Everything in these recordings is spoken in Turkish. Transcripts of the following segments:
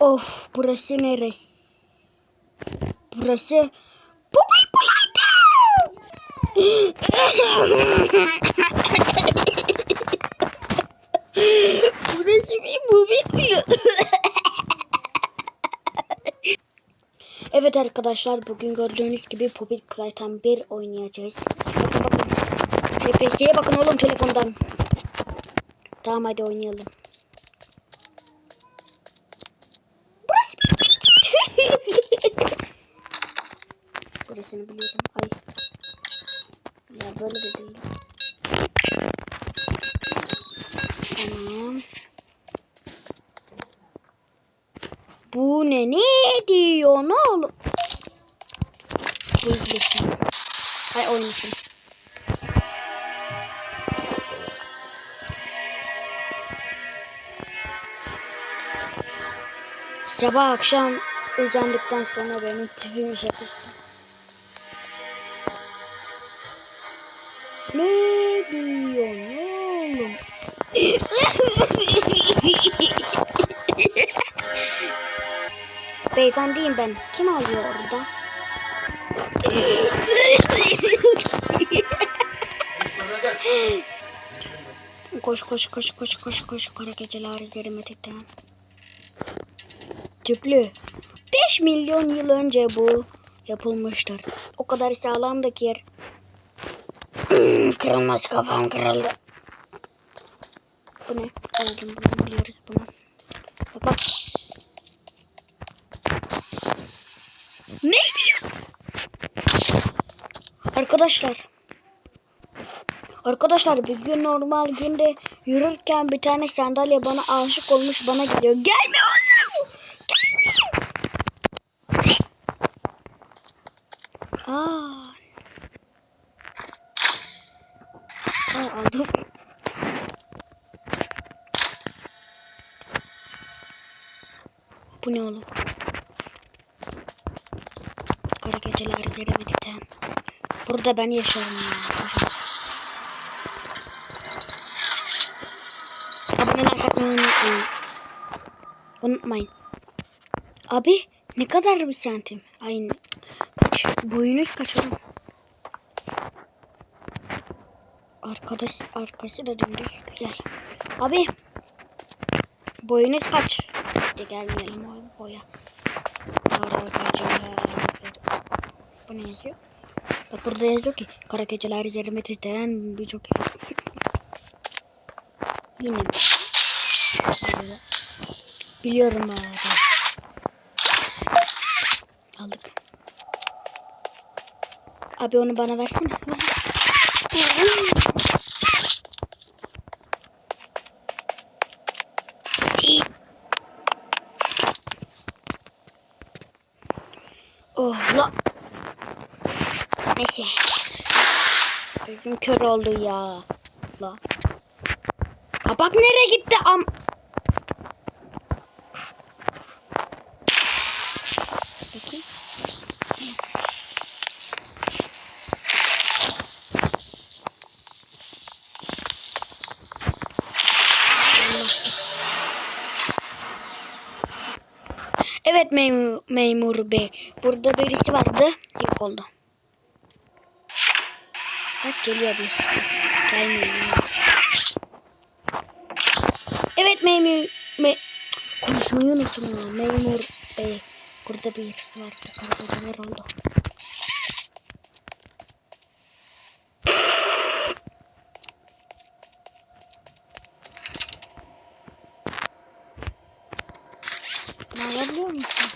Of burası neresi? Burası Puppy Burası bir Puppy Evet arkadaşlar bugün gördüğünüz gibi Puppy Playtime 1 oynayacağız. Bakın bakın. PPS'ye bakın oğlum telefondan. Tamam hadi oynayalım. Burası Burasını biliyorum. Ay. Ya böyle de değil. Tamam. Bu ne? Ne diyor? Ne oğlum? Bu izlesin. Hay oynasın. Sabah akşam uyandıktan sonra benim tipim şakası. Ne diyor ne oğlum? Beyefendiyim ben. Kim alıyor orada? koş koş koş koş koş koş kara geceler üzerime tekten. Tüplü. 5 milyon yıl önce bu yapılmıştır. O kadar sağlamdı ki Kırılmaz kafam kırıldı. Bu ne? Aldım bunu biliyoruz bunu. Bak bak. Ne? Arkadaşlar. Arkadaşlar bir gün normal günde yürürken bir tane sandalye bana aşık olmuş bana gidiyor. Gelme oğlum. Gelme. Aa. Aa, aldım. Bu ne oğlum? Kara geceler üzerime titen. Burada ben yaşarım ya. Boşver. Abone like atmayı unutmayın. Unutmayın. Abi ne kadar bir santim? Ay kaç? Boyunuz kaç oğlum? Arkadaş arkası da dümdüz güzel. Abi boyunuz kaç? Hadi gelmeyelim o boya. Bu ne yazıyor? Bak burada yazıyor ki kara geceler üzerime titreyen birçok Yine. Biliyorum abi. Aldık. Abi onu bana versene. Oh la. Neyse. Gözüm kör oldu ya. La. Kapak nereye gitti am? Evet memur, memur bey. Burada birisi vardı. Yok oldu. Geliyor bir. Gelmiyor. Evet memur. Me Konuşmayı unuttum ya. Memur bey. Burada birisi vardı. Karakolar oldu. Ne yapabiliyor musun?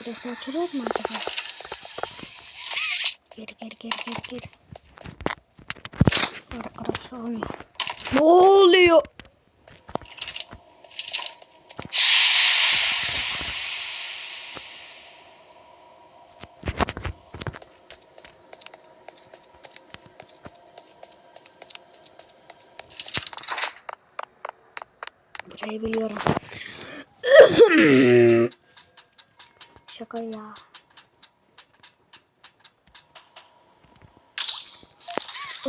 Burası açılıyor mu acaba? Geri geri geri geri. Arkadaşlar olmuyor. Ne oluyor? Burayı biliyorum. Şaka ya.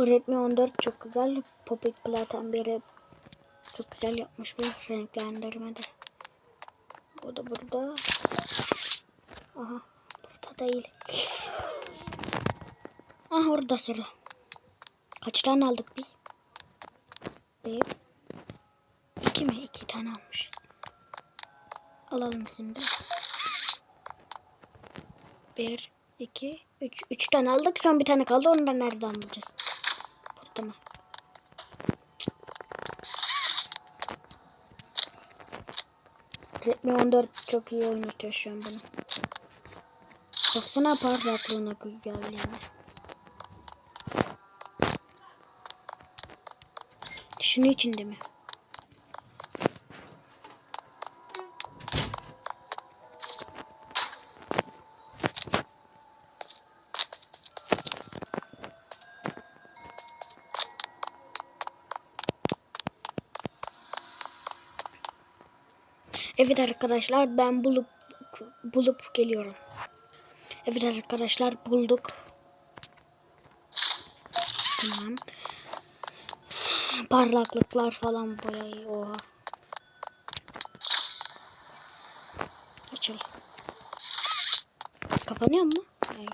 Öğretmen 14 çok güzel. Popit Platen biri çok güzel yapmış bu renklendirmede. O da burada. Aha. Burada değil. Aha orada sıra. Kaç tane aldık biz? Bir. İki mi? İki tane almışız. Alalım şimdi. Bir, iki, üç. Üç tane aldık. Son bir tane kaldı. Onu da nereden bulacağız? Mı? Redmi 14 çok iyi oynatıyor şu an bunu. Baksana parlaklığına güzelliğine. Şunu içinde mi? Evet arkadaşlar ben bulup bulup geliyorum. Evet arkadaşlar bulduk. Tamam. Parlaklıklar falan boyayı oha. Açıl. Kapanıyor mu? Hayır.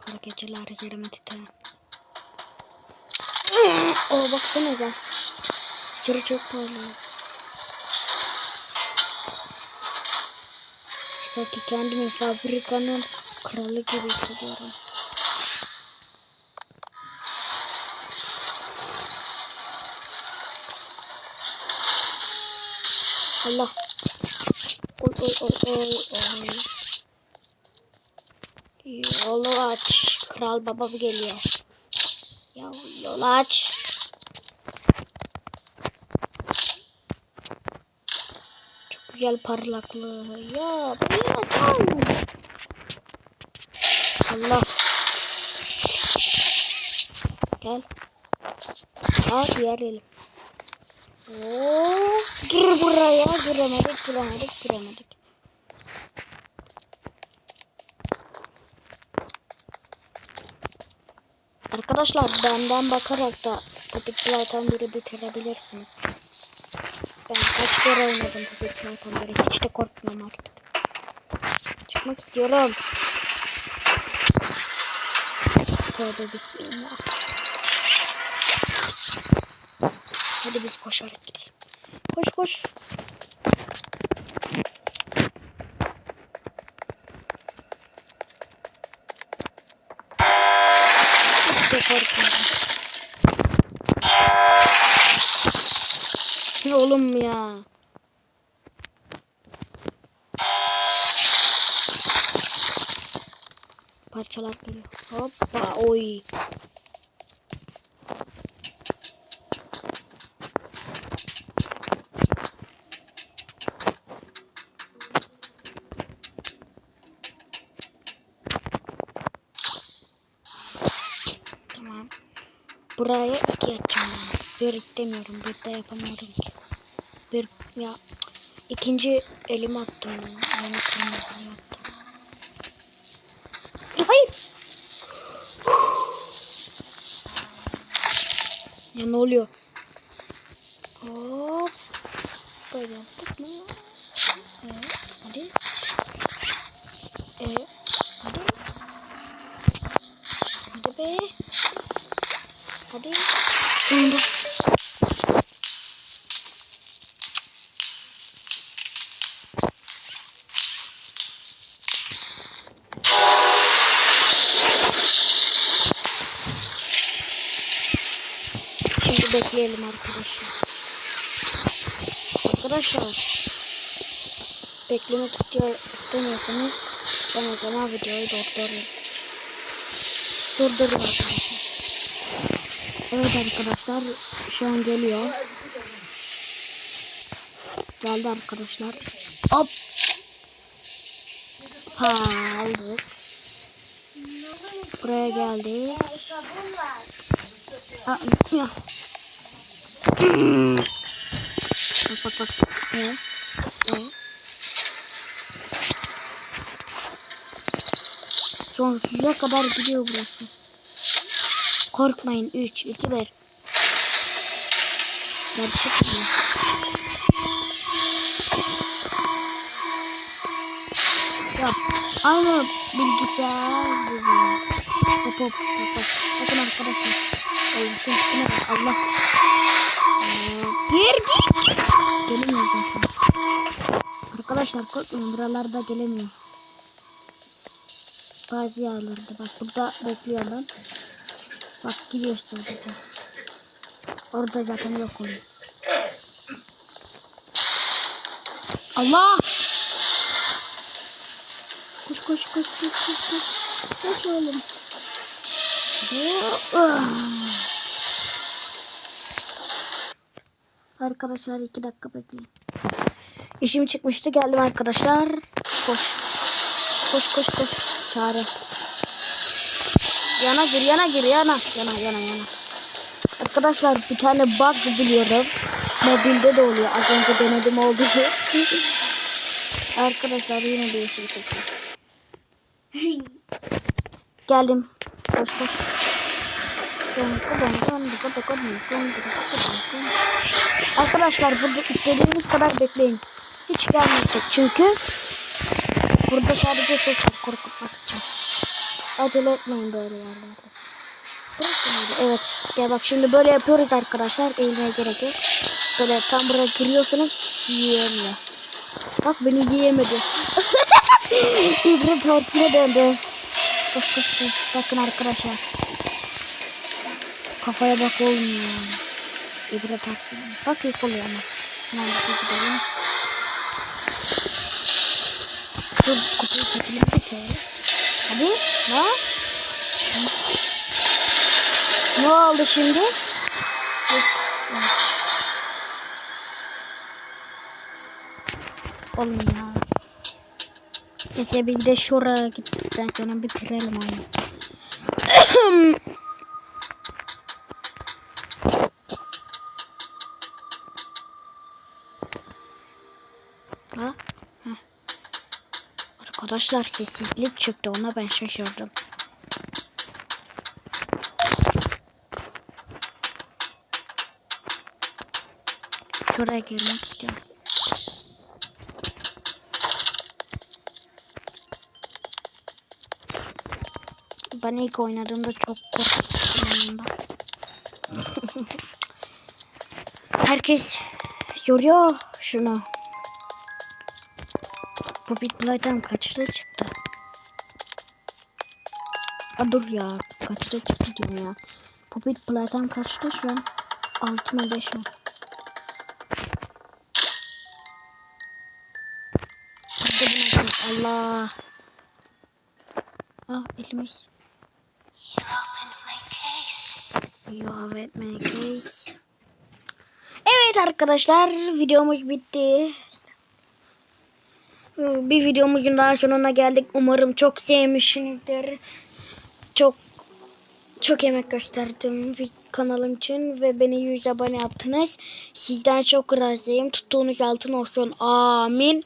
Kara geceler yerime titreyen. Oo baksanıza. Sarı çok parlıyor. Sanki kendimi fabrikanın kralı gibi hissediyorum. Allah. Oy oy oy oy oy. Yolu aç. Kral babam geliyor. Ya yolu aç. Güzel parlaklığı. Ya bayılacağım. Allah. Gel. Aa diğer elim. Oo, gir buraya. Giremedik, giremedik, giremedik. Arkadaşlar benden bakarak da Puppet Play'tan biri bitirebilirsiniz. Ben kaç kere oynadım Puppet Play'tan beri. Hiç de korkmuyorum artık. Çıkmak istiyorum. Tövbe bismillah. Hadi biz koşarak gidelim. Koş koş. Hiç de korkmadım. Ne oğlum ya? Parçalar geliyor. Hoppa oy. Tamam. Buraya iki atacağım ben. Bir istemiyorum. Bir de yapamıyorum ki. Bir ya ikinci elimi attım. Aynı kırmızıyı attım. Hayır. Ya ne oluyor? Hop. Böyle yaptık mı? Evet. Hadi. Evet. Hadi. Hadi be. Hadi. Sonunda. Şimdi bekleyelim arkadaşlar. Arkadaşlar. Beklemek istiyor, istemiyorsanız ben o zaman videoyu durdururum. Durdururum arkadaşlar. Evet arkadaşlar şu an geliyor. Geldi arkadaşlar. Hop. Ha aldık. Buraya geldi. Bak bak bak. Evet. Evet. Sonsuza kadar gidiyor burası. Korkmayın. 3, 2, 1. Gerçek mi? Ya aynı bilgisayar gibi. Hop hop hop hop. Bakın arkadaşlar. Oğlum şu üstüne bak Allah. Gir git git. Gelemiyor zaten. Arkadaşlar korkmayın buralarda gelemiyor. Bazı yerlerde bak burada bekliyor lan. Bak gidiyor zaten. Orada zaten yok oluyor. Allah! Koş koş koş koş koş koş. Oğlum. Arkadaşlar iki dakika bekleyin. İşim çıkmıştı geldim arkadaşlar. Koş. Koş koş koş. Çare. Yana gir yana gir yana. Yana yana yana. Arkadaşlar bir tane bug biliyorum. Mobilde de oluyor. Az önce denedim oldu. Arkadaşlar yine bir şey. Geldim. Koş koş. Arkadaşlar burada istediğiniz kadar bekleyin. Hiç gelmeyecek çünkü burada sadece ses korkutmak için. Acele etmeyin böyle yerlerde. Evet. Gel bak şimdi böyle yapıyoruz arkadaşlar. Eğilmeye gerek yok. Böyle tam buraya giriyorsunuz. Yiyemiyor. Bak beni yiyemedi. İbre tersine döndü. Koş koş koş. Bakın arkadaşlar. Kafaya bak olmuyor. İbre tersine. Bak ilk oluyor ama. Hemen bir şey gidelim. Dur kupayı çekilemedik ya. Hadi. Ne? Ne oldu şimdi? Yok. Neyse biz de şuraya gittikten sonra bitirelim oyunu. ha? Heh. Arkadaşlar sessizlik çıktı ona ben şaşırdım. Şuraya girmek istiyorum. Ben ilk oynadığımda çok korkmuştum. Herkes yoruyor şunu. Bu Bitplay'dan kaçta çıktı? Aa, dur ya kaçta çıktı diyorum ya. Bu Bitplay'dan kaçta şu an? 6 mı 5 mi? Allah. Ah elimiz. You have my case. Evet arkadaşlar videomuz bitti. Bir videomuzun daha sonuna geldik. Umarım çok sevmişsinizdir. Çok çok emek gösterdim kanalım için ve beni 100 abone yaptınız. Sizden çok razıyım. Tuttuğunuz altın olsun. Amin.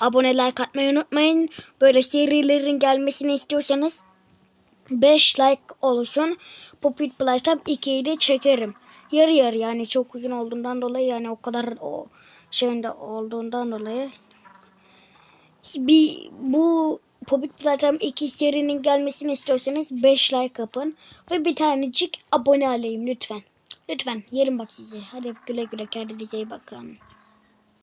Abone like atmayı unutmayın. Böyle serilerin gelmesini istiyorsanız 5 like olsun. Puppet Playtime 2'yi de çekerim. Yarı yarı yani çok uzun olduğundan dolayı yani o kadar o şeyinde olduğundan dolayı bir bu Puppet Playtime 2 serinin gelmesini istiyorsanız 5 like yapın ve bir tanecik abone alayım lütfen. Lütfen yerim bak sizi. Hadi güle güle kendinize iyi bakın.